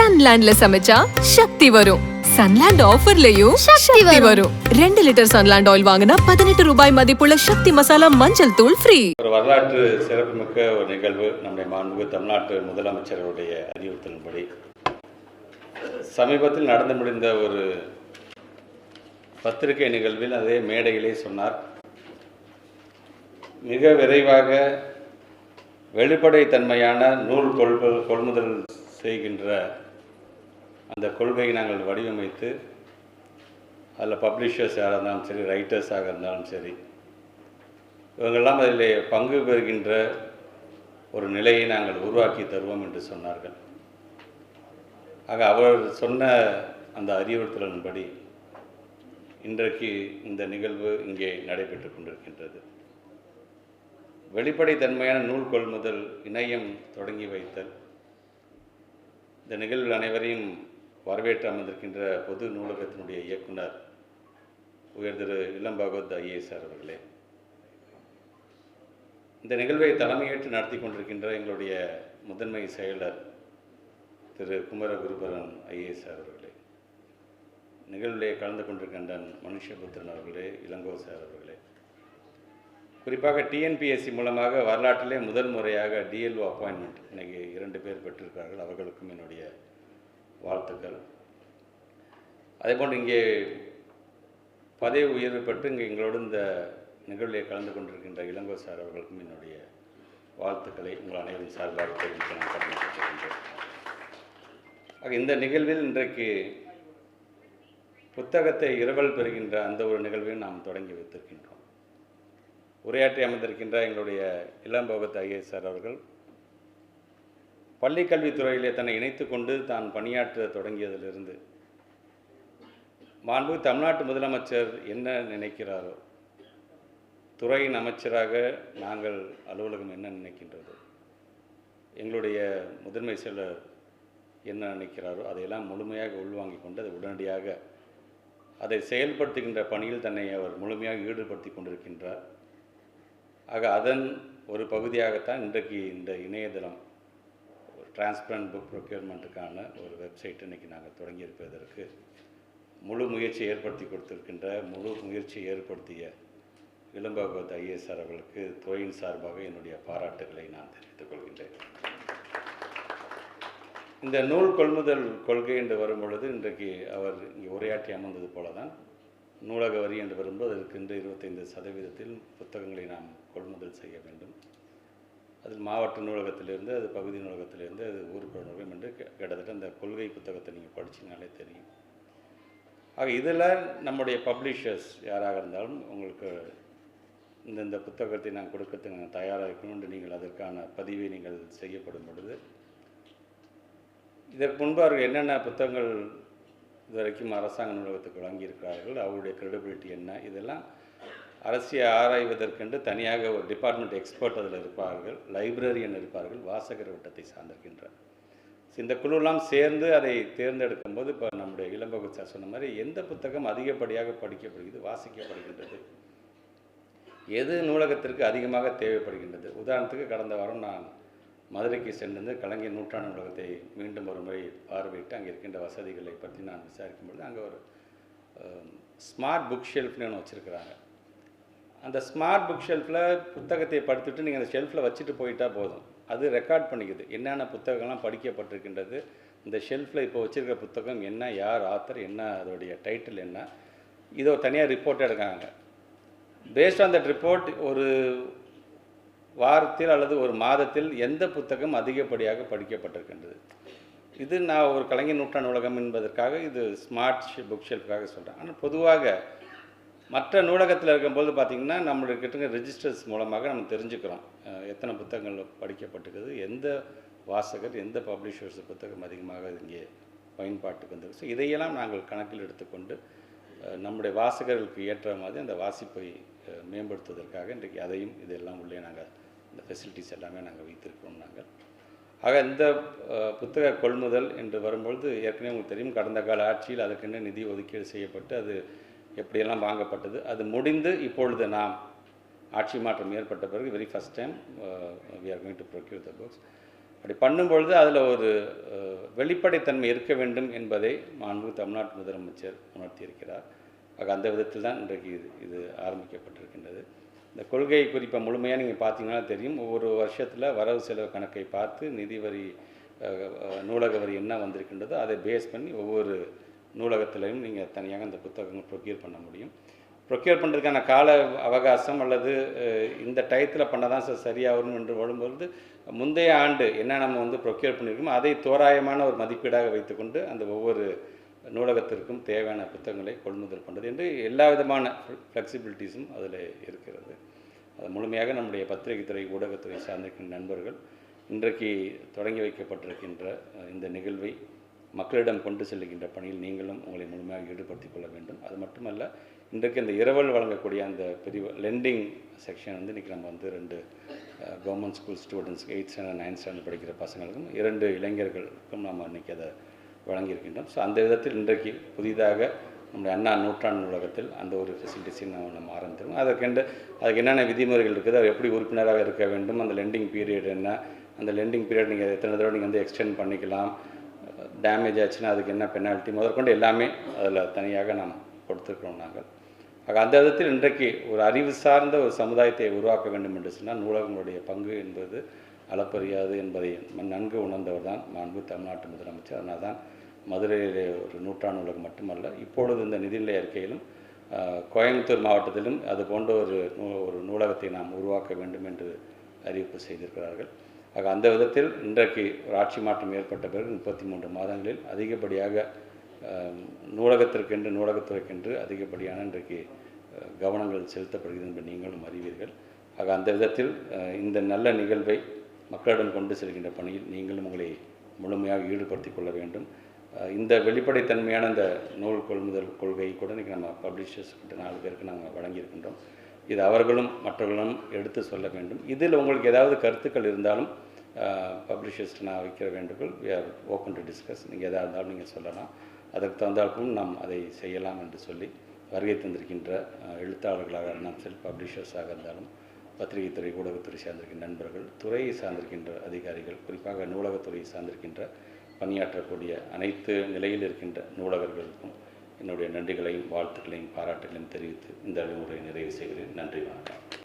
சன்லேண்ட்ல சமைச்சா சக்தி வரும். சன்லேண்ட் ஆஃபர்லயும் சக்தி வரும். ரெண்டு லிட்டர் சன்லேண்ட் ஆயில் வாங்கினா பதினெட்டு ரூபாய் மதிப்புள்ள சக்தி மசாலா மஞ்சள் தூள் ஃப்ரீ. ஒரு வரலாற்று சிறப்புமிக்க ஒரு நிகழ்வு நம்முடைய மாண்புமிகு தமிழ்நாட்டு முதலமைச்சருடைய அறிவுறுத்தலின்படி. சமீபத்தில் நடந்து முடிந்த ஒரு பத்திரிகை நிகழ்வில் அதே மேடையிலே சொன்னார் மிக விரைவாக வெளிப்படைத்தன்மையான நூல் கொள்கள் கொள்முதல் செய்கின்ற அந்த கொள்கையை நாங்கள் வடிவமைத்து அதில் பப்ளிஷர்ஸ் யாராக இருந்தாலும் சரி ரைட்டர்ஸாக இருந்தாலும் சரி இவங்கெல்லாம் அதில் பங்கு பெறுகின்ற ஒரு நிலையை நாங்கள் உருவாக்கி தருவோம் என்று சொன்னார்கள். ஆக அவர் சொன்ன அந்த அறிவுறுத்தலின்படி இன்றைக்கு இந்த நிகழ்வு இங்கே நடைபெற்று கொண்டிருக்கின்றது. வெளிப்படைத்தன்மையான நூல் கொள்முதல் இணையம் தொடங்கி வைத்தல் இந்த நிகழ்வில் அனைவரையும் வரவேற்று அமர்ந்திருக்கின்ற பொது நூலகத்தினுடைய இயக்குனர் உயர் திரு இளம் பகவத் ஐஏஎஸ் அவர்களே. இந்த நிகழ்வை தலைமையேற்று நடத்தி கொண்டிருக்கின்ற எங்களுடைய முதன்மை செயலர் திரு குமர குருபரன் ஐஏஎஸ் அவர்களே. நிகழ்விலே கலந்து கொண்டிருக்கின்ற மனுஷபுத்திரன் அவர்களே இளங்கோ சார் அவர்களே. குறிப்பாக டிஎன்பிஎஸ்சி மூலமாக வரலாற்றிலே முதல் முறையாக டிஎல்ஓ அப்பாயின்மெண்ட் இன்னைக்கு இரண்டு பேர் பெற்றிருக்கிறார்கள் அவர்களுக்கும் என்னுடைய வாழ்த்துக்கள். அதேபோன்று இங்கே பதவி உயர்வு பெற்று இங்கே எங்களோடு இந்த நிகழ்விலே கலந்து கொண்டிருக்கின்ற இளங்கோ சார் அவர்களுக்கும் என்னுடைய வாழ்த்துக்களை உங்கள் அனைவரும் சார்பாக தெரிவிக்க நான் கடமைப்பட்டிருக்கின்றேன். ஆக இந்த நிகழ்வில் இன்றைக்கு புத்தகத்தை இரவல் பெறுகின்ற அந்த ஒரு நிகழ்வையும் நாம் தொடங்கி வைத்திருக்கின்றோம். உரையாற்றி அமர்ந்திருக்கின்ற எங்களுடைய இளம் பகவத் ஐஏஎஸ் சார் அவர்கள் பள்ளிக் கல்வித்துறையிலே தன்னை இணைத்து கொண்டு தான் பணியாற்ற தொடங்கியதிலிருந்து. மாண்பு தமிழ்நாட்டு முதலமைச்சர் என்ன நினைக்கிறாரோ துறையின் அமைச்சராக நாங்கள் அலுவலகம் என்ன நினைக்கின்றது எங்களுடைய முதன்மை செயலர் என்ன நினைக்கிறாரோ அதையெல்லாம் முழுமையாக உள்வாங்கி கொண்டு அதை உடனடியாக அதை செயல்படுத்துகின்ற பணியில் தன்னை அவர் முழுமையாக ஈடுபடுத்தி கொண்டிருக்கின்றார். ஆக அதன் ஒரு பகுதியாகத்தான் இன்றைக்கு இந்த இணையதளம் டிரான்ஸ்பரண்ட் புக் ப்ரொக்யூர்மெண்ட்டுக்கான ஒரு வெப்சைட் இன்னைக்கு நாங்கள் தொடங்கியிருப்பதற்கு முழு முயற்சி ஏற்படுத்தி கொடுத்திருக்கின்ற முழு முயற்சி ஏற்படுத்திய இளம்பகவத் ஐஏஎஸ் சார் அவர்களுக்கு துறையின் சார்பாக என்னுடைய பாராட்டுகளை நான் தெரிவித்துக் கொள்கின்றேன். இந்த நூல் கொள்முதல் கொள்கை என்று வரும் பொழுது இன்றைக்கு அவர் இங்கே உரையாற்றி அமர்ந்தது போல தான் நூலக வரி என்று வரும்போது இருக்கின்ற இருபத்தைந்து சதவீதத்தில் புத்தகங்களை நாம் கொள்முதல் செய்ய வேண்டும். அதில் மாவட்ட நூலகத்திலிருந்து அது பகுதி நூலகத்திலிருந்து அது ஊருக்கு நூலகம் என்று கிட்டத்தட்ட அந்த கொள்கை புத்தகத்தை நீங்கள் படிச்சிங்கனாலே தெரியும். ஆக இதில் நம்முடைய பப்ளிஷர்ஸ் யாராக இருந்தாலும் உங்களுக்கு இந்தந்த புத்தகத்தை நான் கொடுக்கறதுக்கு நான் தயாராக இருக்கணும் என்று நீங்கள் அதற்கான பதிவை நீங்கள் செய்யப்படும் பொழுது இதற்கு முன்பு அவர்கள் என்னென்ன புத்தகங்கள் இதுவரைக்கும் அரசாங்க நூலகத்துக்கு வழங்கியிருக்கிறார்கள் அவருடைய க்ரெடிபிலிட்டி என்ன இதெல்லாம் அரசியை ஆராய்வதற்கென்று தனியாக ஒரு டிபார்ட்மெண்ட் எக்ஸ்பர்ட் அதில் இருப்பார்கள் லைப்ரரியன் இருப்பார்கள் வாசகர் வட்டத்தை சார்ந்திருக்கின்றனர். இந்த குழுலாம் சேர்ந்து அதை தேர்ந்தெடுக்கும் போது இப்போ நம்முடைய இளம்பகு சார் சொன்ன மாதிரி எந்த புத்தகம் அதிகப்படியாக படிக்கப்படுகிறது வாசிக்கப்படுகின்றது எது நூலகத்திற்கு அதிகமாக தேவைப்படுகின்றது. உதாரணத்துக்கு கடந்த வாரம் நான் மதுரைக்கு சென்றிருந்து கலைஞர் நூற்றாண்டு நூலகத்தை மீண்டும் ஒரு முறை பார்வையிட்டு அங்கே இருக்கின்ற வசதிகளை பற்றி நான் விசாரிக்கும் பொழுது அங்கே ஒரு ஸ்மார்ட் புக் ஷெல்ஃப்னு ஒன்று வச்சுருக்கிறாங்க. அந்த ஸ்மார்ட் புக் ஷெல்ஃபில் புத்தகத்தை படுத்துட்டு நீங்கள் அந்த ஷெல்ஃபில் வச்சுட்டு போயிட்டா போதும். அது ரெக்கார்ட் பண்ணிக்குது. என்னென்ன புத்தகங்கள்லாம் படிக்கப்பட்டிருக்கின்றது இந்த ஷெல்ஃபில் இப்போ வச்சுருக்க புத்தகம் என்ன யார் ஆத்தர் என்ன அதோடைய டைட்டில் என்ன இதோ தனியாக ரிப்போர்ட் எடுக்காங்க பேஸ்ட் ஆன் தட் ரிப்போர்ட் ஒரு வாரத்தில் அல்லது ஒரு மாதத்தில் எந்த புத்தகம் அதிகப்படியாக படிக்கப்பட்டிருக்கின்றது? இது நான் ஒரு கலைஞர் நூற்றாண்டு உலகம் என்பதற்காக இது ஸ்மார்ட் புக் ஷெல்ஃப்காக சொல்கிறேன் ஆனால் பொதுவாக மற்ற நூலகத்தில் இருக்கும்போது பார்த்திங்கன்னா நம்மளுக்கிட்ட ரெஜிஸ்டர்ஸ் மூலமாக நம்ம தெரிஞ்சுக்கிறோம். எத்தனை புத்தகங்கள் படிக்கப்பட்டிருக்குது எந்த வாசகர் எந்த பப்ளிஷர்ஸ் புத்தகம் அதிகமாக இங்கே பயன்பாட்டுக்கு வந்திருக்கு. ஸோ இதையெல்லாம் நாங்கள் கணக்கில் எடுத்துக்கொண்டு நம்முடைய வாசகர்களுக்கு ஏற்ற மாதிரி அந்த வாசிப்பை மேம்படுத்துவதற்காக இன்றைக்கு அதையும் இதெல்லாம் உள்ளே நாங்கள் இந்த ஃபெசிலிட்டிஸ் எல்லாமே நாங்கள் வைத்திருக்கிறோம் நாங்கள். ஆக இந்த புத்தக கொள்முதல் என்று வரும்பொழுது ஏற்கனவே உங்களுக்கு தெரியும் கடந்த கால ஆட்சியில் அதுக்கென்று நிதி ஒதுக்கீடு செய்யப்பட்டு அது எப்படியெல்லாம் வாங்கப்பட்டது அது முடிந்து இப்பொழுது நாம் ஆட்சி மாற்றம் ஏற்பட்ட பிறகு very first time we are going to procure the books அப்படி பண்ணும்பொழுது அதில் ஒரு uh, வெளிப்படைத்தன்மை இருக்க வேண்டும் என்பதை மாண்பு தமிழ்நாட்டு முதலமைச்சர் உணர்த்தியிருக்கிறார். ஆக அந்த விதத்தில் தான் இன்றைக்கு இது இது ஆரம்பிக்கப்பட்டிருக்கின்றது. இந்த கொள்கை குறிப்பை முழுமையாக நீங்கள் பார்த்தீங்கன்னா தெரியும். ஒவ்வொரு வருஷத்தில் வரவு செலவு கணக்கை பார்த்து நிதி வரி uh, நூலக வரி என்ன வந்திருக்கின்றதோ அதை பேஸ் பண்ணி ஒவ்வொரு நூலகத்திலையும் நீங்கள் தனியாக அந்த புத்தகங்கள் ப்ரொக்யூர் பண்ண முடியும். ப்ரொக்யூர் பண்ணுறதுக்கான கால அவகாசம் அல்லது இந்த டயத்தில் பண்ண தான் சார் சரியாக வரும் என்று வரும்பொழுது முந்தைய ஆண்டு என்ன நம்ம வந்து ப்ரொக்யூர் பண்ணியிருக்கோமோ அதை தோராயமான ஒரு மதிப்பீடாக வைத்துக்கொண்டு அந்த ஒவ்வொரு நூலகத்திற்கும் தேவையான புத்தகங்களை கொள்முதல் பண்ணுறது என்று எல்லா விதமான ஃப்ளெக்சிபிலிட்டிஸும் அதில் இருக்கிறது. அது முழுமையாக நம்முடைய பத்திரிகை துறை ஊடகத்துறை சார்ந்திருக்கின்ற நண்பர்கள் இன்றைக்கு தொடங்கி வைக்கப்பட்டிருக்கின்ற இந்த நிகழ்வை மக்களிடம் கொண்டு செல்லுகின்ற பணியில் நீங்களும் உங்களை முழுமையாக ஈடுபடுத்திக் கொள்ள வேண்டும். அது மட்டுமல்ல இன்றைக்கு இந்த இரவல் வழங்கக்கூடிய அந்த பிரிவு லெண்டிங் செக்ஷன் வந்து இன்றைக்கி நம்ம வந்து ரெண்டு government school students eight standard ninth standard படிக்கிற பசங்களுக்கும் இரண்டு இளைஞர்களுக்கும் நம்ம இன்றைக்கி அதை வழங்கியிருக்கின்றோம். ஸோ அந்த விதத்தில் இன்றைக்கு புதிதாக நம்முடைய அண்ணா நூற்றாண்டு நூலகத்தில் அந்த ஒரு ஃபெசிலிட்டிஸையும் நம்ம நம்ம ஆரம்பித்திருக்கோம் அதற்கென்று அதுக்கு என்னென்ன விதிமுறைகள் இருக்குது அது எப்படி உறுப்பினராக இருக்க வேண்டும் அந்த லெண்டிங் பீரியட் என்ன அந்த லெண்டிங் பீரியட் நீங்கள் எத்தனை தடவை நீங்கள் வந்து எக்ஸ்டெண்ட் பண்ணிக்கலாம் டேமேஜ் ஆச்சுன்னா அதுக்கு என்ன பெனால்ட்டி முதற்கொண்டு எல்லாமே அதில் தனியாக நாம் கொடுத்துருக்கிறோம் நாங்கள். ஆக அந்த விதத்தில் இன்றைக்கு ஒரு அறிவு சார்ந்த ஒரு சமுதாயத்தை உருவாக்க வேண்டும் என்று சொன்னால் நூலகங்களுடைய பங்கு என்பது அளப்பரியாது என்பதை நன்கு உணர்ந்தவர் தான் மாண்பு தமிழ்நாட்டு முதலமைச்சர். அதனால் தான் மதுரையிலே ஒரு நூற்றாண்டு நூலகம் மட்டுமல்ல இப்பொழுது இந்த நிதிநிலை அறிக்கையிலும் கோயம்புத்தூர் மாவட்டத்திலும் அது போன்ற ஒரு நூ ஒரு நூலகத்தை நாம் உருவாக்க வேண்டும் என்று அறிவிப்பு செய்திருக்கிறார்கள். ஆக அந்த விதத்தில் இன்றைக்கு ஒரு ஆட்சி மாற்றம் ஏற்பட்ட பிறகு முப்பத்தி மூன்று மாதங்களில் அதிகப்படியாக நூலகத்திற்கென்று நூலகத்துறைக்கென்று அதிகப்படியான இன்றைக்கு கவனங்கள் செலுத்தப்படுகிறது என்று நீங்களும் அறிவீர்கள். ஆக அந்த விதத்தில் இந்த நல்ல நிகழ்வை மக்களிடம் கொண்டு செல்கின்ற பணியில் நீங்களும் உங்களை முழுமையாக ஈடுபடுத்திக் கொள்ள வேண்டும். இந்த வெளிப்படைத்தன்மையான இந்த நூல் கொள்முதல் கொள்கை கூட இன்றைக்கி நம்ம பப்ளிஷர்ஸ் கிட்ட நாலு பேருக்கு நாங்கள் வழங்கியிருக்கின்றோம். இது அவர்களும் மற்றவர்களும் எடுத்து சொல்ல வேண்டும். இதில் உங்களுக்கு ஏதாவது கருத்துக்கள் இருந்தாலும் பப்ளிஷர்ஸ் நான் வைக்கிற வேண்டுகோள் we are open to discuss நீங்கள் எதாக இருந்தாலும் நீங்கள் சொல்லலாம். அதற்கு தகுந்தாலும் நாம் அதை செய்யலாம் என்று சொல்லி வருகை தந்திருக்கின்ற எழுத்தாளர்களாக இருந்தாலும் சரி பப்ளிஷர்ஸாக இருந்தாலும் பத்திரிகை துறை ஊடகத்துறை சார்ந்திருக்கின்ற நண்பர்கள் துறையை சார்ந்திருக்கின்ற அதிகாரிகள் குறிப்பாக நூலகத்துறையை சார்ந்திருக்கின்ற பணியாற்றக்கூடிய அனைத்து நிலையில் இருக்கின்ற நூலகர்களுக்கும் என்னுடைய நன்றிகளையும் வாழ்த்துக்களையும் பாராட்டுகளையும் தெரிவித்து இந்த அறிவுரை நிறைவு செய்கிறேன். நன்றி வணக்கம்.